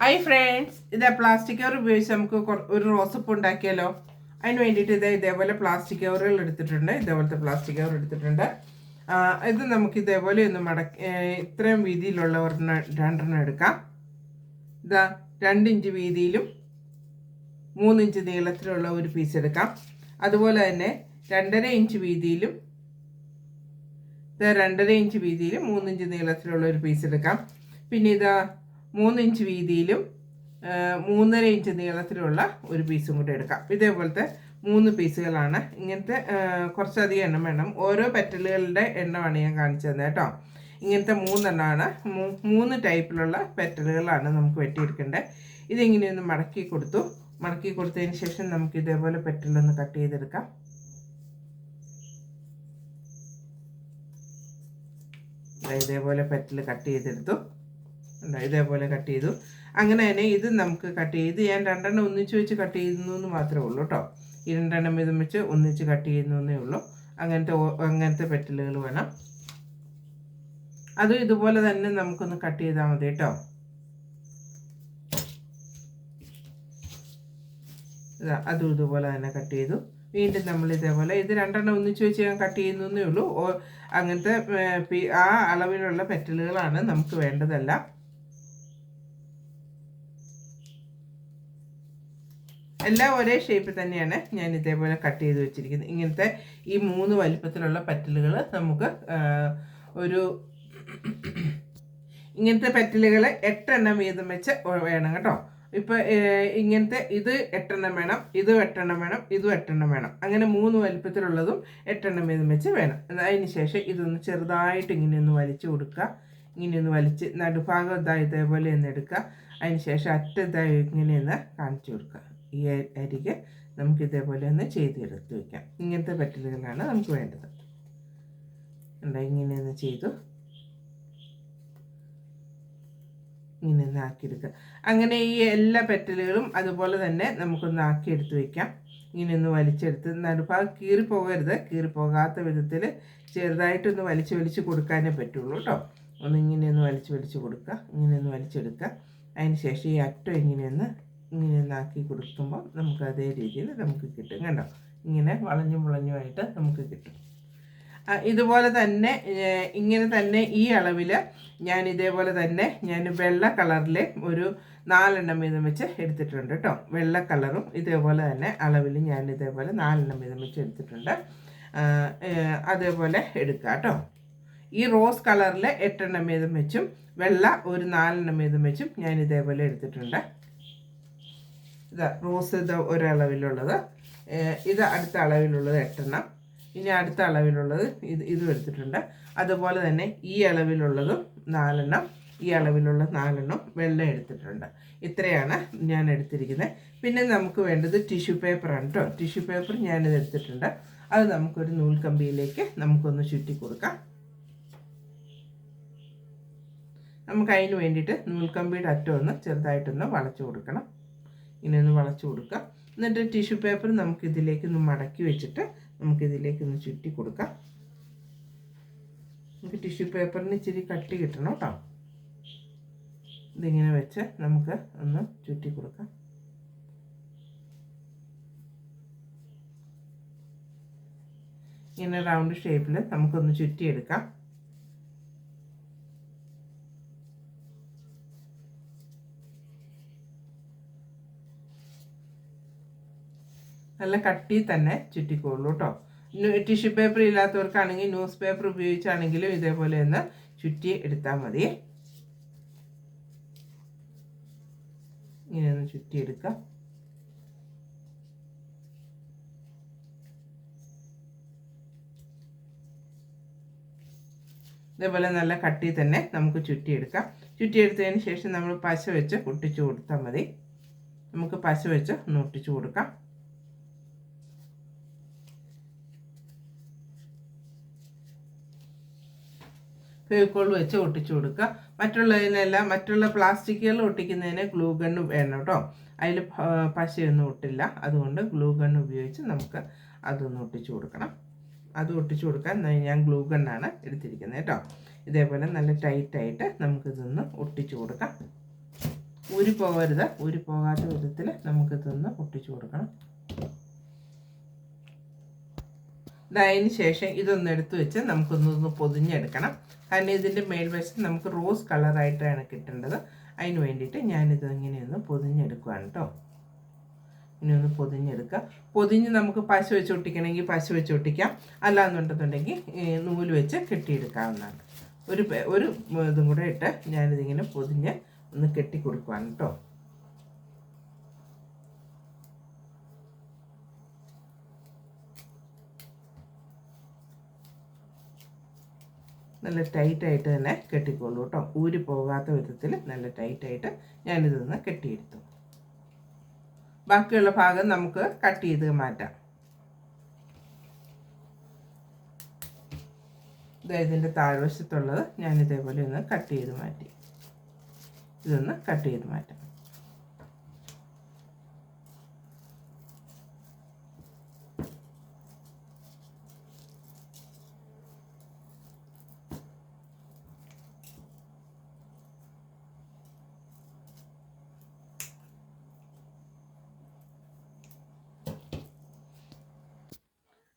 Hi friends ഇത് plastic cover ഉപയോഗിച്ച് നമുക്ക് ഒരു റോസപ്പ് ഉണ്ടാക്കിയാലോ? അതിന് വേണ്ടിയിട്ട് ഇതേ ഇതേപോലെ പ്ലാസ്റ്റിക് കവറുകൾ എടുത്തിട്ടുണ്ട്. ഇതേപോലത്തെ പ്ലാസ്റ്റിക് കവർ എടുത്തിട്ടുണ്ട്. ഇത് നമുക്ക് ഇതേപോലെ ഒന്ന് മടക്കി ഇത്രയും വീതിയിലുള്ള ഒരെണ്ണം രണ്ടെണ്ണം എടുക്കാം. ഇതാ രണ്ടിഞ്ച് വീതിയിലും മൂന്നിഞ്ച് നീളത്തിലുള്ള ഒരു പീസ് എടുക്കാം. അതുപോലെ തന്നെ രണ്ടര ഇഞ്ച് വീതിയിലും ഇതാ രണ്ടര ഇഞ്ച് വീതിയിലും മൂന്നിഞ്ച് നീളത്തിലുള്ള ഒരു പീസ് എടുക്കാം. പിന്നെ ഇതാ മൂന്ന് ഇഞ്ച് വീതിയിലും മൂന്നര ഇഞ്ച് നീളത്തിലുള്ള ഒരു പീസും കൂടെ എടുക്കാം. ഇതേപോലത്തെ മൂന്ന് പീസുകളാണ് ഇങ്ങനത്തെ കുറച്ചധികം എണ്ണം വേണം. ഓരോ പെറ്റലുകളുടെ എണ്ണമാണ് ഞാൻ കാണിച്ചു തന്നെ കേട്ടോ. ഇങ്ങനത്തെ മൂന്നെണ്ണമാണ്. മൂന്ന് ടൈപ്പിലുള്ള പെറ്റലുകളാണ് നമുക്ക് വെട്ടിയെടുക്കേണ്ടത്. ഇതിങ്ങനെയൊന്ന് മടക്കി കൊടുത്തു. മടക്കി കൊടുത്തതിന് ശേഷം നമുക്ക് ഇതേപോലെ പെറ്റലൊന്ന് കട്ട് ചെയ്തെടുക്കാം. ഇതേപോലെ പെറ്റൽ കട്ട് ചെയ്തെടുത്തു. ഇതേപോലെ കട്ട് ചെയ്തു. അങ്ങനെ തന്നെ ഇത് നമുക്ക് കട്ട് ചെയ്ത് ഞാൻ രണ്ടെണ്ണം ഒന്നിച്ച് വെച്ച് കട്ട് ചെയ്യുന്നു എന്ന് മാത്രമേ ഉള്ളൂ കേട്ടോ ഈ രണ്ടെണ്ണം വീതം വെച്ച് ഒന്നിച്ച് കട്ട് ചെയ്യുന്നേ ഉള്ളൂ. അങ്ങനത്തെ അങ്ങനത്തെ പെറ്റലുകൾ വേണം. അതും ഇതുപോലെ തന്നെ നമുക്കൊന്ന് കട്ട് ചെയ്താൽ മതി കേട്ടോ ഇതാ അതും ഇതുപോലെ തന്നെ കട്ട് ചെയ്തു. വീണ്ടും നമ്മൾ ഇതേപോലെ ഇത് രണ്ടെണ്ണം ഒന്നിച്ച് വെച്ച് ഞാൻ കട്ട് ചെയ്യുന്നേ ഉള്ളൂ. അങ്ങനത്തെ ആ അളവിലുള്ള പെറ്റലുകളാണ് നമുക്ക് വേണ്ടതല്ല. എല്ലാം ഒരേ ഷേപ്പിൽ തന്നെയാണ് ഞാൻ ഇതേപോലെ കട്ട് ചെയ്ത് വെച്ചിരിക്കുന്നത്. ഇങ്ങനത്തെ ഈ മൂന്ന് വലിപ്പത്തിലുള്ള പറ്റലുകൾ നമുക്ക് ഒരു ഇങ്ങനത്തെ പറ്റലുകൾ എട്ടെണ്ണം വീതം വെച്ച് വേണം കേട്ടോ. ഇപ്പം ഇങ്ങനത്തെ ഇത് എട്ടെണ്ണം വേണം ഇത് എട്ടെണ്ണം വേണം ഇതും എട്ടെണ്ണം വേണം. അങ്ങനെ മൂന്ന് വലിപ്പത്തിലുള്ളതും എട്ടെണ്ണം വീതം വെച്ച് വേണം. അതിന് ശേഷം ഇതൊന്ന് ചെറുതായിട്ട് ഇങ്ങനെ ഒന്ന് വലിച്ചു കൊടുക്കുക. ഇങ്ങനെ ഒന്ന് വലിച്ച് നടുഭാഗം ഇതാ ഇതേപോലെ ഒന്ന് എടുക്കുക. അതിന് ശേഷം അറ്റത്തായി ഇങ്ങനെ ഒന്ന് കാണിച്ചു കൊടുക്കുക. ഈ അരികെ നമുക്ക് ഇതേപോലെ ഒന്ന് ചെയ്തെടുത്ത് വെക്കാം. ഇങ്ങനത്തെ പറ്റലുകളാണ് നമുക്ക് വേണ്ടത്. ഉണ്ടോ ഇങ്ങനെ ഒന്ന് ചെയ്തു. ഇങ്ങനെ ഒന്ന് ആക്കിയെടുക്കുക. അങ്ങനെ ഈ എല്ലാ പെറ്റലുകളും അതുപോലെ തന്നെ നമുക്കൊന്ന് ആക്കിയെടുത്ത് വെക്കാം. ഇങ്ങനെ ഒന്ന് വലിച്ചെടുത്ത് നടുഭാഗം കീറി പോകരുത്. കീറി പോകാത്ത വിധത്തിൽ ചെറുതായിട്ടൊന്ന് വലിച്ചു വലിച്ച് കൊടുക്കാനേ പറ്റുള്ളൂ കേട്ടോ ഒന്ന് ഇങ്ങനെയൊന്ന് വലിച്ച് വലിച്ച് കൊടുക്കുക. ഇങ്ങനെയൊന്ന് വലിച്ചെടുക്കുക. അതിന് ശേഷം ഈ അറ്റം ഇങ്ങനെയൊന്ന് ഇങ്ങനെ ഒന്നാക്കി കൊടുക്കുമ്പോൾ നമുക്ക് അതേ രീതിയിൽ നമുക്ക് കിട്ടും കണ്ടോ? ഇങ്ങനെ വളഞ്ഞു മുളഞ്ഞുമായിട്ട് നമുക്ക് കിട്ടും. ഇതുപോലെ തന്നെ ഇങ്ങനെ തന്നെ ഈ അളവിൽ ഞാൻ ഇതേപോലെ തന്നെ ഞാൻ വെള്ള കളറിലെ ഒരു നാലെണ്ണം വീതം വെച്ച് എടുത്തിട്ടുണ്ട് കേട്ടോ. വെള്ള കളറും ഇതേപോലെ തന്നെ അളവിൽ ഞാൻ ഇതേപോലെ നാലെണ്ണം വീതം വെച്ച് എടുത്തിട്ടുണ്ട്. അതേപോലെ എടുക്കുക കേട്ടോ. ഈ റോസ് കളറിൽ എട്ടെണ്ണം വീതം വെച്ചും വെള്ള ഒരു നാലെണ്ണം വീതം വെച്ചും ഞാൻ ഇതേപോലെ എടുത്തിട്ടുണ്ട്. ഇതാ റോസ് ഇത് ഒരളവിലുള്ളത്. ഇത് അടുത്ത അളവിലുള്ളത് എട്ടെണ്ണം. ഇനി അടുത്ത അളവിലുള്ളത് ഇത് ഇതും എടുത്തിട്ടുണ്ട്. അതുപോലെ തന്നെ ഈ അളവിലുള്ളതും നാലെണ്ണം ഈ അളവിലുള്ള നാലെണ്ണം വെള്ളം എടുത്തിട്ടുണ്ട്. ഇത്രയാണ് ഞാൻ എടുത്തിരിക്കുന്നത്. പിന്നെ നമുക്ക് വേണ്ടത് ടിഷ്യൂ പേപ്പറാണ് കേട്ടോ ടിഷ്യൂ പേപ്പർ ഞാനിത് എടുത്തിട്ടുണ്ട്. അത് നമുക്കൊരു നൂൽക്കമ്പിയിലേക്ക് നമുക്കൊന്ന് ചുറ്റി കൊടുക്കാം. നമുക്ക് അതിന് വേണ്ടിയിട്ട് നൂൽക്കമ്പിയുടെ അറ്റം ഒന്ന് ചെറുതായിട്ടൊന്ന് വളച്ചു കൊടുക്കണം. ഇങ്ങനെ ഒന്ന് വളച്ചു കൊടുക്കുക എന്നിട്ട് ടിഷ്യൂ പേപ്പർ നമുക്ക് ഇതിലേക്ക് ഒന്ന് മടക്കി വെച്ചിട്ട് നമുക്ക് ഇതിലേക്ക് ഒന്ന് ചുറ്റി കൊടുക്കാം. നമുക്ക് ടിഷ്യൂ പേപ്പറിന് ഇച്ചിരി കട്ടി കിട്ടണം കേട്ടോ. ഇതിങ്ങനെ വെച്ച് നമുക്ക് ഒന്ന് ചുറ്റി കൊടുക്കാം. ഇങ്ങനെ റൗണ്ട് ഷേപ്പിൽ നമുക്കൊന്ന് ചുറ്റിയെടുക്കാം. നല്ല കട്ടി തന്നെ ചുറ്റിക്കോളൂ കേട്ടോ ടിഷ്യൂ പേപ്പർ ഇല്ലാത്തവർക്കാണെങ്കിൽ ന്യൂസ് പേപ്പർ ഉപയോഗിച്ചാണെങ്കിലും ഇതേപോലെ ഒന്ന് ചുറ്റി എടുത്താൽ മതി. ഇങ്ങനെ ഒന്ന് ചുറ്റിയെടുക്കാം ഇതേപോലെ നല്ല കട്ടി തന്നെ നമുക്ക് ചുറ്റിയെടുക്കാം ചുറ്റിയെടുത്തതിന് ശേഷം നമ്മൾ പശ വെച്ച് ഒട്ടിച്ചു കൊടുത്താൽ മതി. നമുക്ക് പശ വെച്ച് ഒന്ന് ഒട്ടിച്ചു കൊടുക്കാം. ഫെവിക്കോൾ വെച്ച് ഒട്ടിച്ചു കൊടുക്കുക. മറ്റുള്ളതിനെല്ലാം മറ്റുള്ള പ്ലാസ്റ്റിക്കുകൾ ഒട്ടിക്കുന്നതിന് ഗ്ലൂ ഗണ്ണ് വേണം കേട്ടോ. അതിൽ പശയൊന്നും ഒട്ടില്ല. അതുകൊണ്ട് ഗ്ലൂ ഗണ്ണ് ഉപയോഗിച്ച് നമുക്ക് അതൊന്ന് ഒട്ടിച്ചു കൊടുക്കണം. അത് ഒട്ടിച്ചു കൊടുക്കാൻ ഞാൻ ഗ്ലൂ ഗണ്ണാണ് എടുത്തിരിക്കുന്നത് കേട്ടോ. ഇതേപോലെ നല്ല ടൈറ്റായിട്ട് നമുക്കിതൊന്ന് ഒട്ടിച്ചു കൊടുക്കാം. ഊരി പോകരുത്. ഊരി പോകാത്ത വിധത്തിൽ നമുക്കിതൊന്ന് ഒട്ടിച്ചു കൊടുക്കണം. ഇതായതിന് ശേഷം ഇതൊന്ന് എടുത്തു വെച്ച് നമുക്കൊന്നൊന്ന് പൊതിഞ്ഞെടുക്കണം. കാരണം ഇതിന്റെ മേൽവശം നമുക്ക് റോസ് കളറായിട്ടാണ് കിട്ടേണ്ടത്. അതിന് വേണ്ടിയിട്ട് ഞാനിത് ഇങ്ങനെയൊന്ന് പൊതിഞ്ഞെടുക്കുകയാണ് കേട്ടോ ഒന്ന് പൊതിഞ്ഞെടുക്കുക. പൊതിഞ്ഞ് നമുക്ക് പശ വെച്ച് ഒട്ടിക്കണമെങ്കിൽ പശ വെച്ച് ഒട്ടിക്കാം. അല്ലാന്നുണ്ടെന്നുണ്ടെങ്കിൽ നൂൽ വെച്ച് കെട്ടിയെടുക്കാവുന്നതാണ്. ഒരു ഒരു ഇതും കൂടെ ഇട്ട് ഞാനിതിങ്ങനെ പൊതിഞ്ഞ് ഒന്ന് കെട്ടി കൊടുക്കുവാണ് കേട്ടോ നല്ല ടൈറ്റായിട്ട് തന്നെ കെട്ടിക്കോളൂ കേട്ടോ. ഊരി പോകാത്ത വിധത്തിൽ നല്ല ടൈറ്റായിട്ട് ഞാനിതൊന്ന് കെട്ടിയെടുത്തു. ബാക്കിയുള്ള ഭാഗം നമുക്ക് കട്ട് ചെയ്ത് മാറ്റാം. ഇതിന്റെ താഴ്വശത്തുള്ളത് ഞാൻ ഇതേപോലെ ഒന്ന് കട്ട് ചെയ്ത് മാറ്റി. ഇതൊന്ന് കട്ട് ചെയ്ത് മാറ്റാം.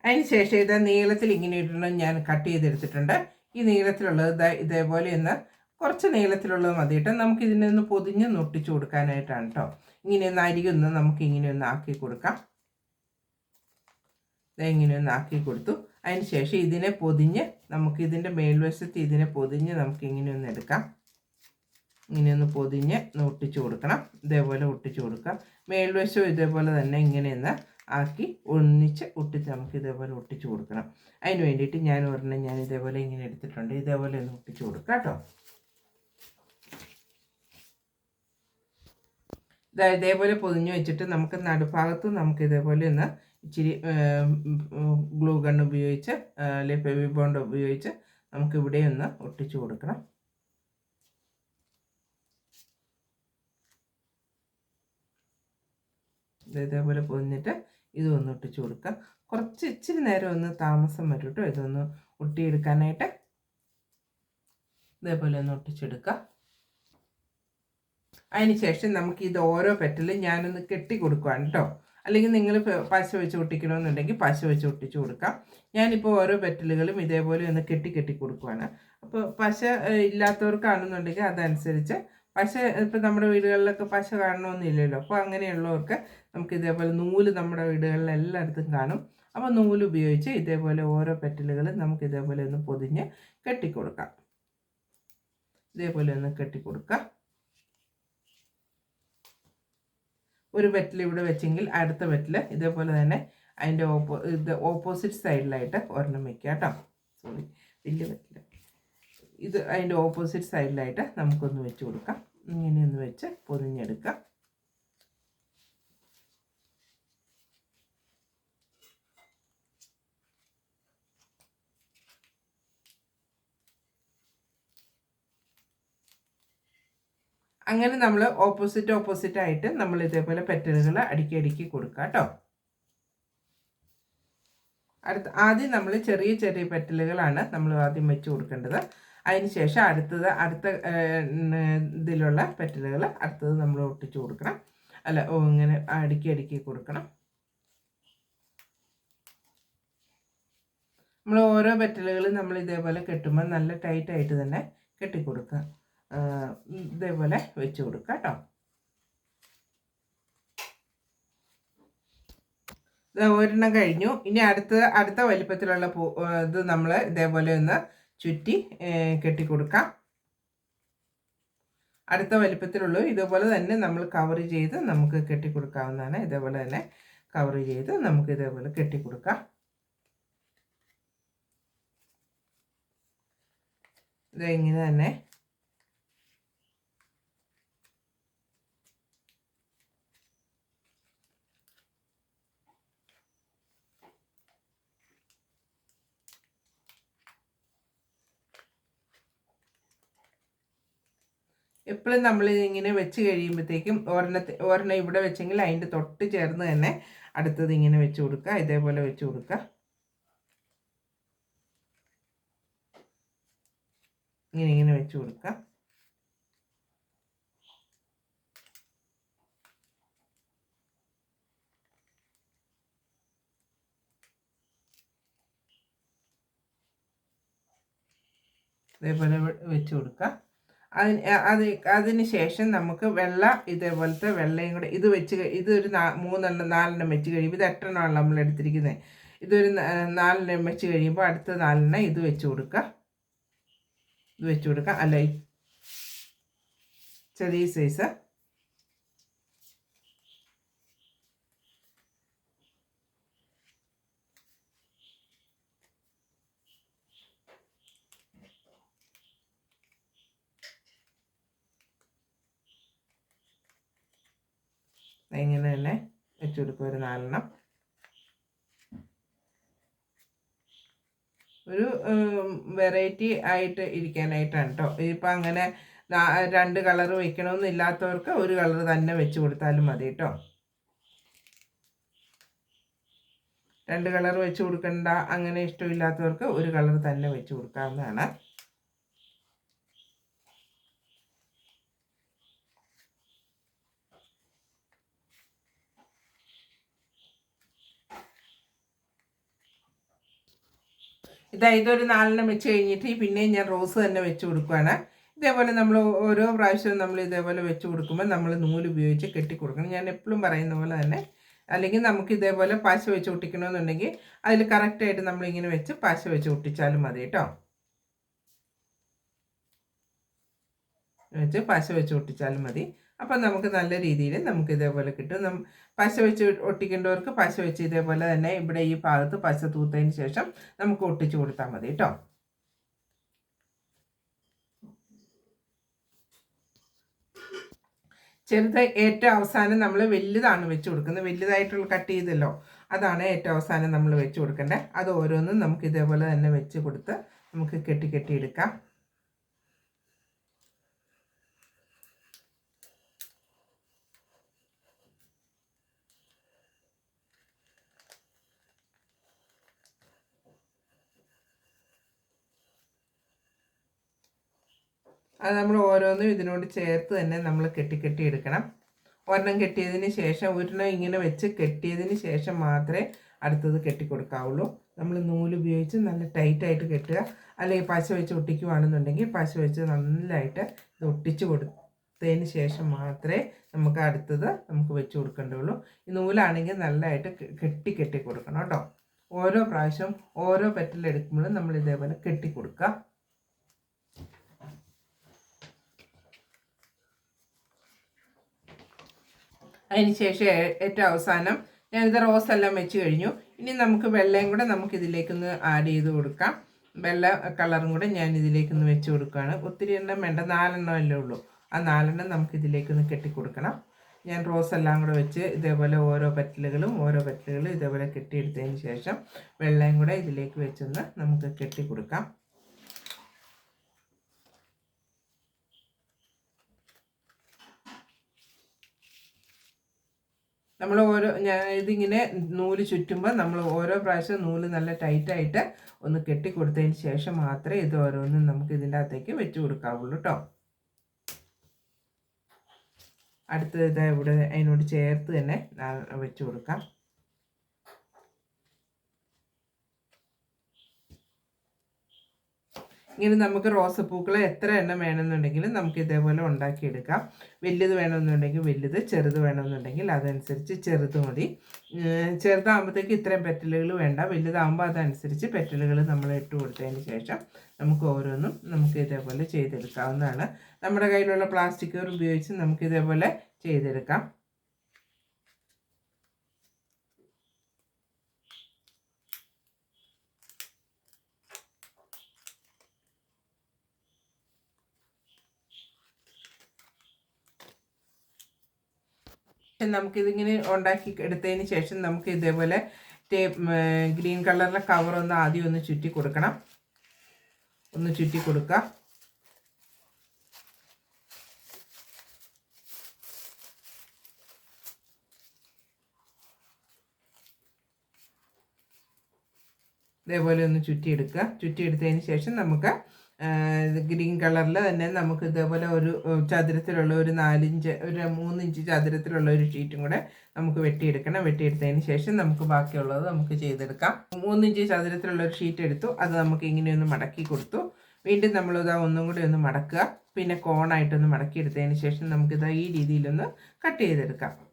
അതിന് ശേഷം ഇത് നീളത്തിൽ ഇങ്ങനെ ഇടണം ഞാൻ കട്ട് ചെയ്തെടുത്തിട്ടുണ്ട്. ഈ നീളത്തിലുള്ളത് ഇതേപോലെ ഒന്ന് കുറച്ച് നീളത്തിലുള്ളത് മതി കേട്ടോ നമുക്ക് ഇതിനെ ഒന്ന് പൊതിഞ്ഞ് നൊട്ടിച്ചു കൊടുക്കാനായിട്ടാണ് കേട്ടോ ഇങ്ങനെ ഒന്ന് അരികൊന്ന് നമുക്ക് ഇങ്ങനെ ഒന്ന് ആക്കി കൊടുക്കാം. ഇങ്ങനെ ഒന്ന് ആക്കി കൊടുത്തു. അതിന് ശേഷം ഇതിനെ പൊതിഞ്ഞ് നമുക്ക് ഇതിന്റെ മേൽവശത്ത് ഇതിനെ പൊതിഞ്ഞ് നമുക്ക് ഇങ്ങനെ ഒന്ന് എടുക്കാം. ഇങ്ങനെ ഒന്ന് പൊതിഞ്ഞ് ഒട്ടിച്ചു കൊടുക്കണം. ഇതേപോലെ ഒട്ടിച്ചു കൊടുക്കാം. മേൽവശവും ഇതേപോലെ തന്നെ ഇങ്ങനെ ഒന്ന് ആക്കി ഒന്നിച്ച് ഒട്ടിച്ച് നമുക്ക് ഇതേപോലെ ഒട്ടിച്ച് കൊടുക്കണം. അതിന് വേണ്ടിയിട്ട് ഞാൻ ഒരെണ്ണം ഞാൻ ഇതേപോലെ ഇങ്ങനെ എടുത്തിട്ടുണ്ട്. ഇതേപോലെ ഒന്ന് ഒട്ടിച്ച് കൊടുക്കാം കേട്ടോ. ഇതേപോലെ പൊതിഞ്ഞു വെച്ചിട്ട് നമുക്ക് നടുഭാഗത്ത് നമുക്ക് ഇതേപോലെ ഒന്ന് ഇച്ചിരി ഗ്ലൂ ഗൺ ഉപയോഗിച്ച് അല്ലെങ്കിൽ ഫെവി ബോണ്ട് ഉപയോഗിച്ച് നമുക്ക് ഇവിടെ ഒന്ന് ഒട്ടിച്ചു കൊടുക്കണം. ഇതേപോലെ പൊതിഞ്ഞിട്ട് ഇത് ഒന്ന് ഒട്ടിച്ചു കൊടുക്കുക. കുറച്ച് ഇച്ചിരി നേരം ഒന്ന് താമസം വരും കേട്ടോ ഇതൊന്ന് ഒട്ടിയെടുക്കാനായിട്ട്. ഇതേപോലെ ഒന്ന് ഒട്ടിച്ചെടുക്കുക. അതിന് ശേഷം നമുക്ക് ഇത് ഓരോ പെറ്റലും ഞാനൊന്ന് കെട്ടി കൊടുക്കുകയാണ് കേട്ടോ. അല്ലെങ്കിൽ നിങ്ങൾ പശ വെച്ച് ഒട്ടിക്കണമെന്നുണ്ടെങ്കിൽ പശ വെച്ച് ഒട്ടിച്ചു കൊടുക്കാം. ഞാനിപ്പോൾ ഓരോ പെറ്റലുകളും ഇതേപോലെ ഒന്ന് കെട്ടി കെട്ടി കൊടുക്കുവാണ്. അപ്പോൾ പശ ഇല്ലാത്തവർക്കാണെന്നുണ്ടെങ്കിൽ അതനുസരിച്ച് പശ ഇപ്പം നമ്മുടെ വീടുകളിലൊക്കെ പശ കാണണമെന്നില്ലല്ലോ. അപ്പോൾ അങ്ങനെയുള്ളവർക്ക് നമുക്ക് ഇതേപോലെ നൂൽ നമ്മുടെ വീടുകളിൽ എല്ലായിടത്തും കാണും. അപ്പോൾ നൂൽ ഉപയോഗിച്ച് ഇതേപോലെ ഓരോ പെറ്റലുകൾ നമുക്ക് ഇതേപോലെ ഒന്ന് പൊതിഞ്ഞ് കെട്ടിക്കൊടുക്കാം. ഇതേപോലെ ഒന്ന് കെട്ടിക്കൊടുക്കാം. ഒരു പെറ്റൽ ഇവിടെ വെച്ചെങ്കിൽ അടുത്ത പെറ്റൽ ഇതേപോലെ തന്നെ അതിന്റെ ഓപ്പോ ഇത് ഓപ്പോസിറ്റ് സൈഡിലായിട്ട് ഒരെണ്ണം വെക്കുക കേട്ടോ. സോറി വലിയ പെറ്റൽ. ഇത് അതിന്റെ ഓപ്പോസിറ്റ് സൈഡിലായിട്ട് നമുക്കൊന്ന് വെച്ച് കൊടുക്കാം. ഇങ്ങനെയൊന്ന് വെച്ച് പൊതിഞ്ഞെടുക്കാം. അങ്ങനെ നമ്മൾ ഓപ്പോസിറ്റ് ഓപ്പോസിറ്റ് ആയിട്ട് നമ്മൾ ഇതേപോലെ പെറ്റലുകൾ അടുക്കി അടുക്കി കൊടുക്കുക കേട്ടോ അടുത്ത ആദ്യം നമ്മൾ ചെറിയ ചെറിയ പെറ്റലുകളാണ് നമ്മൾ ആദ്യം വെച്ച് കൊടുക്കേണ്ടത്. അതിനുശേഷം അടുത്തത് അടുത്ത ഇതിലുള്ള പെറ്റലുകൾ അടുത്തത് നമ്മൾ ഒട്ടിച്ച് കൊടുക്കണം. അല്ല ഇങ്ങനെ അടുക്കി അടുക്കി കൊടുക്കണം. നമ്മൾ ഓരോ പെറ്റലുകളും നമ്മൾ ഇതേപോലെ കെട്ടുമ്പോൾ നല്ല ടൈറ്റായിട്ട് തന്നെ കെട്ടിക്കൊടുക്കുക. ഇതേപോലെ വെച്ച് കൊടുക്കുക കേട്ടോ. ഒരെണ്ണം കഴിഞ്ഞു. ഇനി അടുത്ത അടുത്ത വലിപ്പത്തിലുള്ള പൂ ഇത് നമ്മൾ ഇതേപോലെ ഒന്ന് ചുറ്റി കെട്ടിക്കൊടുക്കാം. അടുത്ത വലിപ്പത്തിലുള്ളൂ ഇതുപോലെ തന്നെ നമ്മൾ കവർ ചെയ്ത് നമുക്ക് കെട്ടിക്കൊടുക്കാവുന്നതാണ്. ഇതേപോലെ തന്നെ കവർ ചെയ്ത് നമുക്ക് ഇതേപോലെ കെട്ടിക്കൊടുക്കാം. ഇതെങ്ങനെ തന്നെ എപ്പോഴും നമ്മൾ ഇങ്ങനെ വെച്ച് കഴിയുമ്പോഴത്തേക്കും ഒരെണ്ണത്തെ ഒരെണ്ണം ഇവിടെ വെച്ചെങ്കിൽ അതിന്റെ തൊട്ട് ചേർന്ന് തന്നെ അടുത്തത് ഇങ്ങനെ വെച്ച് കൊടുക്കുക ഇതേപോലെ വെച്ച് കൊടുക്കുക. ഇങ്ങനെ ഇങ്ങനെ വെച്ച് കൊടുക്കുക. ഇതേപോലെ വെച്ച് കൊടുക്കുക. അതിന് അത് അതിന് ശേഷം നമുക്ക് വെള്ള ഇതേപോലത്തെ വെള്ളയും കൂടെ ഇത് വെച്ച് ഇതൊരു നാ മൂന്നെണ്ണം നാലെണ്ണം വെച്ച് കഴിയുമ്പോൾ ഇത് എട്ടെണ്ണമാണ് നമ്മൾ എടുത്തിരിക്കുന്നത് ഇതൊരു നാലെണ്ണം വെച്ച് കഴിയുമ്പോൾ അടുത്ത നാലെണ്ണം ഇത് വെച്ച് കൊടുക്കുക ഇത് വെച്ച് കൊടുക്കുക അല്ല ചെറിയ സൈസ് ഇങ്ങനെ തന്നെ വെച്ച് കൊടുക്കുക ഒരു നാലെണ്ണം. ഒരു വെറൈറ്റി ആയിട്ട് ഇരിക്കാനായിട്ടാണ് കേട്ടോ ഇപ്പം അങ്ങനെ രണ്ട് കളർ വെക്കണമെന്നില്ലാത്തവർക്ക് ഒരു കളർ തന്നെ വെച്ച് കൊടുത്താലും മതി കേട്ടോ രണ്ട് കളർ വെച്ച് കൊടുക്കണ്ട അങ്ങനെ ഇഷ്ടമില്ലാത്തവർക്ക് ഒരു കളർ തന്നെ വെച്ച് കൊടുക്കാവുന്നതാണ്. ഇതാ ഇതൊരു നാലെണ്ണം വെച്ച് കഴിഞ്ഞിട്ട് പിന്നെയും ഞാൻ റോസ് തന്നെ വെച്ച് കൊടുക്കുകയാണ് ഇതേപോലെ നമ്മൾ ഓരോ പ്രാവശ്യവും നമ്മൾ ഇതേപോലെ വെച്ച് കൊടുക്കുമ്പോൾ നമ്മൾ നൂൽ ഉപയോഗിച്ച് കെട്ടി കൊടുക്കണം ഞാൻ എപ്പോഴും പറയുന്ന പോലെ തന്നെ അല്ലെങ്കിൽ നമുക്ക് ഇതേപോലെ പാശ വെച്ച് ഒട്ടിക്കണമെന്നുണ്ടെങ്കിൽ അതിൽ കറക്റ്റായിട്ട് നമ്മളിങ്ങനെ വെച്ച് പാശ വെച്ച് ഒട്ടിച്ചാലും മതി കേട്ടോ. വെച്ച് പാശ വെച്ച് ഒട്ടിച്ചാലും മതി. അപ്പം നമുക്ക് നല്ല രീതിയിൽ നമുക്ക് ഇതേപോലെ കിട്ടും. പശ വെച്ച് ഒട്ടിക്കേണ്ടവർക്ക് പശ വെച്ച് ഇതേപോലെ തന്നെ ഇവിടെ ഈ ഭാഗത്ത് പശ തൂത്തതിന് ശേഷം നമുക്ക് ഒട്ടിച്ചു കൊടുത്താൽ മതി കേട്ടോ. ചെറുത് ഏറ്റവും അവസാനം നമ്മൾ വലുതാണ് വെച്ച് കൊടുക്കുന്നത്. വലുതായിട്ടുള്ള കട്ട് ചെയ്തല്ലോ. അതാണ് ഏറ്റവും അവസാനം നമ്മൾ വെച്ച് കൊടുക്കേണ്ടത് അത് ഓരോന്നും നമുക്ക് ഇതേപോലെ തന്നെ വെച്ച് കൊടുത്ത് നമുക്ക് കെട്ടി കെട്ടി അത് നമ്മൾ ഓരോന്നും ഇതിനോട് ചേർത്ത് തന്നെ നമ്മൾ കെട്ടി കെട്ടി എടുക്കണം. ഒരെണ്ണം കെട്ടിയതിന് ശേഷം ഒരെണ്ണം ഇങ്ങനെ വെച്ച് കെട്ടിയതിന് ശേഷം മാത്രമേ അടുത്തത് കെട്ടിക്കൊടുക്കാവുള്ളൂ നമ്മൾ നൂൽ ഉപയോഗിച്ച് നല്ല ടൈറ്റായിട്ട് കെട്ടുക. അല്ലെങ്കിൽ പശ വെച്ച് ഒട്ടിക്കുവാണെന്നുണ്ടെങ്കിൽ പശ വെച്ച് നല്ലതായിട്ട് ഇത് ഒട്ടിച്ച് കൊടുത്തതിന് ശേഷം മാത്രമേ നമുക്ക് അടുത്തത് നമുക്ക് വെച്ച് കൊടുക്കേണ്ടുള്ളൂ ഈ നൂലാണെങ്കിൽ നല്ലതായിട്ട് കെട്ടി കെട്ടി കൊടുക്കണം കേട്ടോ. ഓരോ പ്രാവശ്യം ഓരോ പെറ്റലെടുക്കുമ്പോഴും നമ്മൾ ഇതേപോലെ കെട്ടി കൊടുക്കുക. അതിന് ശേഷം ഏറ്റവും അവസാനം ഞാനിത് റോസ് എല്ലാം വെച്ച് കഴിഞ്ഞു. ഇനി നമുക്ക് വെള്ളയും കൂടെ നമുക്ക് ഇതിലേക്കൊന്ന് ആഡ് ചെയ്ത് കൊടുക്കാം. വെള്ള കളറും കൂടെ ഞാൻ ഇതിലേക്കൊന്ന് വെച്ച് കൊടുക്കുകയാണ്. ഒത്തിരി എണ്ണം വേണ്ട നാലെണ്ണം അല്ലേ ഉള്ളൂ. ആ നാലെണ്ണം നമുക്ക് ഇതിലേക്കൊന്ന് കെട്ടി കൊടുക്കണം. ഞാൻ റോസ് എല്ലാം കൂടെ വെച്ച് ഇതേപോലെ ഓരോ പറ്റലുകളും ഓരോ പറ്റലുകളും ഇതേപോലെ കെട്ടിയെടുത്തതിന് ശേഷം വെള്ളയും കൂടെ ഇതിലേക്ക് വെച്ചൊന്ന് നമുക്ക് കെട്ടി നമ്മൾ ഓരോ ഞാൻ ഇതിങ്ങനെ നൂൽ ചുറ്റുമ്പോൾ നമ്മൾ ഓരോ പ്രാവശ്യം നൂൽ നല്ല ടൈറ്റായിട്ട് ഒന്ന് കെട്ടി കൊടുത്തതിന് ശേഷം മാത്രമേ ഇത് ഓരോന്നും നമുക്ക് ഇതിന്റെ അകത്തേക്ക് വെച്ച് കൊടുക്കാവുള്ളൂ കേട്ടോ അടുത്തത് ഇവിടെ അതിനോട് ചേർത്ത് തന്നെ വെച്ച് കൊടുക്കാം. ഇങ്ങനെ നമുക്ക് റോസപ്പൂക്കൾ എത്ര എണ്ണം വേണമെന്നുണ്ടെങ്കിലും നമുക്ക് ഇതേപോലെ ഉണ്ടാക്കിയെടുക്കാം. വലുത് വേണമെന്നുണ്ടെങ്കിൽ വലുത് ചെറുത് വേണമെന്നുണ്ടെങ്കിൽ അതനുസരിച്ച് ചെറുത് മതി. ചെറുതാകുമ്പോഴത്തേക്ക് ഇത്രയും പെറ്റലുകൾ വേണ്ട. വലുതാകുമ്പോൾ അതനുസരിച്ച് പെറ്റലുകൾ നമ്മൾ ഇട്ട് കൊടുത്തതിന് ശേഷം നമുക്ക് ഓരോന്നും നമുക്ക് ഇതേപോലെ ചെയ്തെടുക്കാവുന്നതാണ്. നമ്മുടെ കയ്യിലുള്ള പ്ലാസ്റ്റിക് കവർ ഉപയോഗിച്ച് നമുക്ക് ഇതേപോലെ ചെയ്തെടുക്കാം. നമുക്കിതിങ്ങനെ ഉണ്ടാക്കി എടുത്തതിന് ശേഷം നമുക്ക് ഇതേപോലെ ഗ്രീൻ കളറിലെ കവർ ഒന്ന് ആദ്യം ഒന്ന് ചുറ്റി കൊടുക്കണം. ഒന്ന് ചുറ്റി കൊടുക്കുക ഇതേപോലെ ഒന്ന് ചുറ്റിയെടുക്കുക ചുറ്റിയെടുത്തതിന് ശേഷം നമുക്ക് ഗ്രീൻ കളറിൽ തന്നെ നമുക്ക് ഇതേപോലെ ഒരു ചതുരത്തിലുള്ള ഒരു നാലിഞ്ച് ഒരു മൂന്നിഞ്ച് ചതുരത്തിലുള്ള ഒരു ഷീറ്റും കൂടെ നമുക്ക് വെട്ടിയെടുക്കണം. വെട്ടിയെടുത്തതിന് ശേഷം നമുക്ക് ബാക്കിയുള്ളത് നമുക്ക് ചെയ്തെടുക്കാം. മൂന്നിഞ്ച് ചതുരത്തിലുള്ള ഒരു ഷീറ്റ് എടുത്തു. അത് നമുക്ക് ഇങ്ങനെ ഒന്ന് മടക്കി കൊടുത്തു. വീണ്ടും നമ്മളിതാ ഒന്നും കൂടി ഒന്ന് മടക്കുക. പിന്നെ കോണായിട്ടൊന്ന് മടക്കിയെടുത്തതിന് ശേഷം നമുക്കിതാ ഈ രീതിയിലൊന്ന് കട്ട് ചെയ്തെടുക്കാം.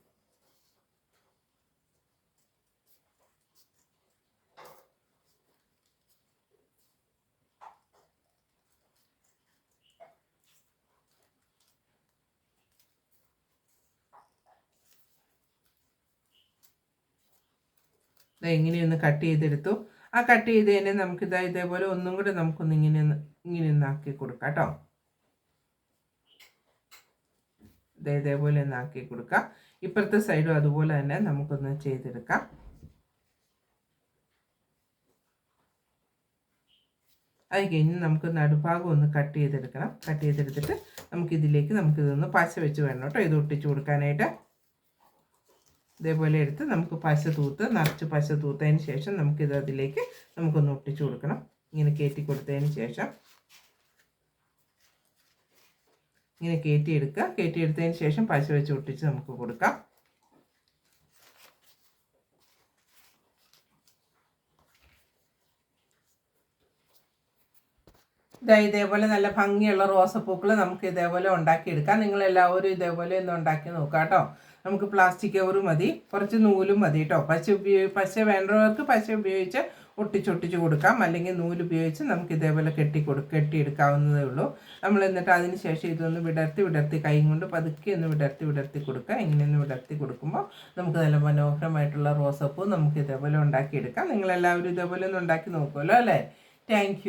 ഇങ്ങനെയൊന്ന് കട്ട് ചെയ്തെടുത്തു. ആ കട്ട് ചെയ്തതിനെ നമുക്കിതാ ഇതേപോലെ ഒന്നും കൂടെ നമുക്കൊന്ന് ഇങ്ങനെ ഇങ്ങനെ ഒന്ന് ആക്കി കൊടുക്കാം കേട്ടോ. ഇതേപോലെ ഒന്ന് ആക്കി കൊടുക്കാം. ഇപ്പുറത്തെ സൈഡും അതുപോലെ തന്നെ നമുക്കൊന്ന് ചെയ്തെടുക്കാം. അത് കഴിഞ്ഞ് നമുക്ക് നടുഭാഗം ഒന്ന് കട്ട് ചെയ്തെടുക്കണം. കട്ട് ചെയ്തെടുത്തിട്ട് നമുക്കിതിലേക്ക് നമുക്കിതൊന്ന് പശ വെച്ച് വേണം കേട്ടോ. ഇത് ഒട്ടിച്ച് കൊടുക്കാനായിട്ട്. ഇതേപോലെ എടുത്ത് നമുക്ക് പശ തൂത്ത് നിറച്ച് പശ തൂത്തതിന് ശേഷം നമുക്കിത് അതിലേക്ക് നമുക്കൊന്ന് ഒട്ടിച്ചു കൊടുക്കണം. ഇങ്ങനെ കയറ്റി കൊടുത്തതിന് ശേഷം. ഇങ്ങനെ കയറ്റിയെടുക്കുക കയറ്റിയെടുത്തതിന് ശേഷം പശ വെച്ച് ഒട്ടിച്ച് നമുക്ക് കൊടുക്കാം. ഇതാ ഇതേപോലെ നല്ല ഭംഗിയുള്ള റോസപ്പൂക്കൾ നമുക്ക് ഇതേപോലെ ഉണ്ടാക്കിയെടുക്കാം. നിങ്ങളെല്ലാവരും ഇതേപോലെ ഒന്ന് ഉണ്ടാക്കി നോക്കാം കേട്ടോ നമുക്ക് പ്ലാസ്റ്റിക് കവർ മതി. കുറച്ച് നൂലും മതി കേട്ടോ പശ ഉപയോഗി പശ വേണ്ടവർക്ക് പശ ഉപയോഗിച്ച് ഒട്ടിച്ചൊട്ടിച്ച് കൊടുക്കാം. അല്ലെങ്കിൽ നൂൽ ഉപയോഗിച്ച് നമുക്ക് ഇതേപോലെ കെട്ടി കൊടു കെട്ടിയെടുക്കാവുന്നതേ ഉള്ളൂ. നമ്മൾ എന്നിട്ട് അതിന് ശേഷം ഇതൊന്ന് വിടർത്തി വിടർത്തി കൈ കൊണ്ട് പതുക്കെ ഒന്ന് വിടർത്തി വിടർത്തി കൊടുക്കുക. ഇങ്ങനെ ഒന്ന് വിടർത്തി കൊടുക്കുമ്പോൾ നമുക്ക് നല്ല മനോഹരമായിട്ടുള്ള റോസപ്പൂ നമുക്ക് ഇതേപോലെ ഉണ്ടാക്കിയെടുക്കാം. നിങ്ങളെല്ലാവരും ഇതേപോലെ ഒന്ന് ഉണ്ടാക്കി നോക്കുമല്ലോ അല്ലേ? താങ്ക്